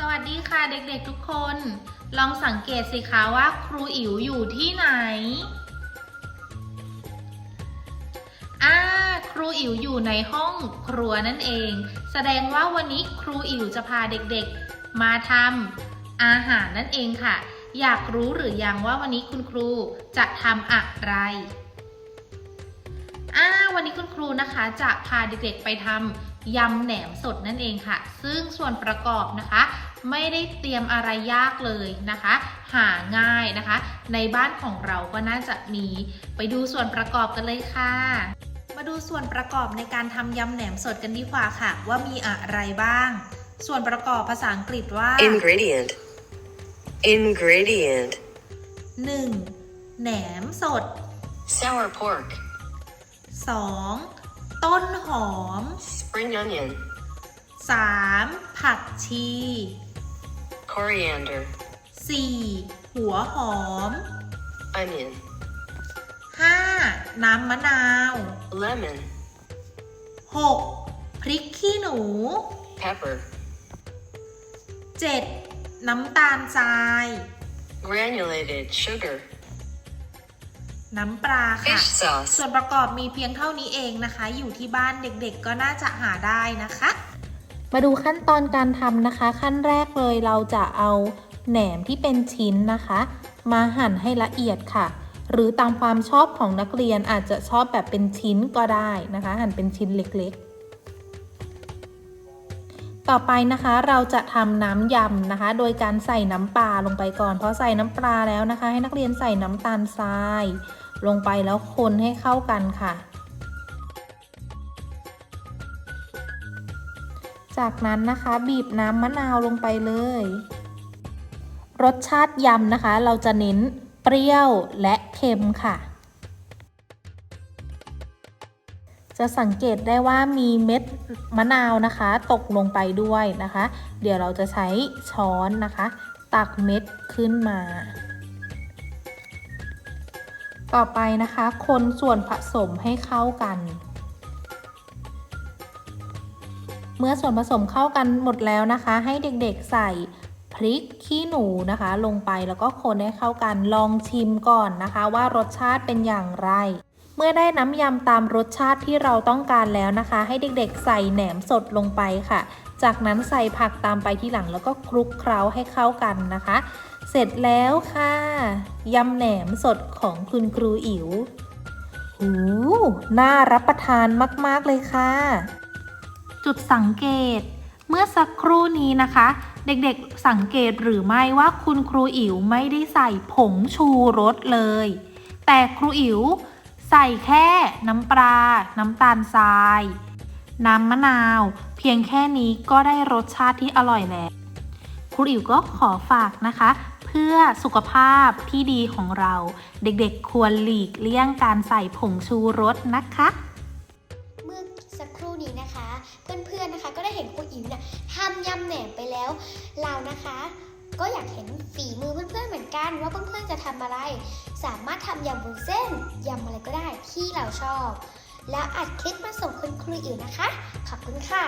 สวัสดีค่ะเด็กๆทุกคน ลองสังเกตสิคะว่าครูอิ๋วอยู่ที่ไหนอ่าครูอิ๋วอยู่ในห้องครัวนั่นเอง แสดงว่าวันนี้ครูอิ๋วจะพาเด็กๆ มาทำอาหารนั่นเองค่ะ อยากรู้หรือยังว่าวันนี้คุณครูจะทำอะไรอ่าวันนี้คุณครูนะคะจะพาเด็กๆไปทำยำแหนมสดนั่นเองค่ะ ซึ่งส่วนประกอบนะคะ ไม่ได้เตรียมอะไรยากเลยนะคะ หาง่ายนะคะ ในบ้านของเราก็น่าจะมีไปดูส่วนประกอบกันเลยค่ะมาดูส่วนประกอบในการทำยำแหนมสดกันดีกว่าค่ะ ว่ามีอะไรบ้าง ส่วนประกอบภาษาอังกฤษว่า Ingredient. Ingredient. 1. แหนมสด Sour pork. 2. ต้นหอม Spring onion. 3. ผักชี Coriander. 4. หัวหอม Onion. 5. น้ำมะนาว Lemon. 6. พริกขี้หนู Pepper. 7. น้ำตาลทราย Granulated sugar. น้ำปลาค่ะ Fish sauce. ส่วนประกอบมีเพียงเท่านี้เองนะคะ อยู่ที่บ้านเด็กๆก็น่าจะหาได้นะคะ มาดูขั้นตอนการทำนะคะ ขั้นแรกเลยเราจะเอาแหนมที่เป็นชิ้นนะคะ มาหั่นให้ละเอียดค่ะ หรือตามความชอบของนักเรียนอาจจะชอบแบบเป็นชิ้นก็ได้นะคะ หั่นเป็นชิ้นเล็กๆ ต่อไปนะคะเราจะทำน้ำยำนะคะ โดยการใส่น้ำปลาลงไปก่อนพอใส่น้ำปลาแล้วนะคะ ให้นักเรียนใส่น้ำตาลทราย ลงไปแล้วคนให้เข้ากันค่ะ จากนั้นนะคะบีบน้ำมะนาวลงไปเลย รสชาติยำนะคะ เราจะเน้นเปรี้ยวและเค็มค่ะ จะสังเกตได้ว่ามีเม็ดมะนาวนะคะ ตกลงไปด้วยนะคะ เดี๋ยวเราจะใช้ช้อนนะคะ ตักเม็ดขึ้นมา ต่อไปนะคะ คนส่วนผสมให้เข้ากัน เมื่อส่วนผสมเข้ากันหมดแล้วนะคะ ให้เด็กๆใส่พริกขี้หนูนะคะ ลงไปแล้วก็คนให้เข้ากันลองชิมก่อนนะคะ ว่ารสชาติเป็นอย่างไร เมื่อได้น้ำยำตามรสชาติที่เราต้องการแล้วนะคะ ให้เด็กๆ ใส่แหนมสดลงไปค่ะ จากนั้นใส่ผักตามไปที่หลังแล้วก็คลุกเคล้าให้เข้ากันนะคะ เสร็จแล้วค่ะยำแหนมสดของคุณครูอิ๋วหูน่ารับประทานมากๆเลยค่ะ จุดสังเกต เมื่อสักครู่นี้นะคะ เด็กๆสังเกตหรือไม่ว่าคุณครูอิ๋วไม่ได้ใส่ผงชูรสเลย แต่ครูอิ๋วใส่แค่น้ำปลา น้ำตาลทราย น้ำมะนาว เพียงแค่นี้ก็ได้รสชาติที่อร่อยแล้วครูอิ๋วก็ขอฝากนะคะ เพื่อสุขภาพที่ดีของเรา เด็กๆควรหลีกเลี่ยงการใส่ผงชูรสนะคะ ได้เห็นครูอิ๋วเนี่ยทำยำแหนมไปแล้ว เรานะคะ ก็อยากเห็นฝีมือเพื่อนๆเหมือนกัน ว่าเพื่อนๆจะทำอะไร สามารถทำยำบุนเส้นยำอะไรก็ได้ที่เราชอบ แล้วอัดคลิปมาส่งคุณครูอิ๋วนะคะ ขอบคุณค่ะ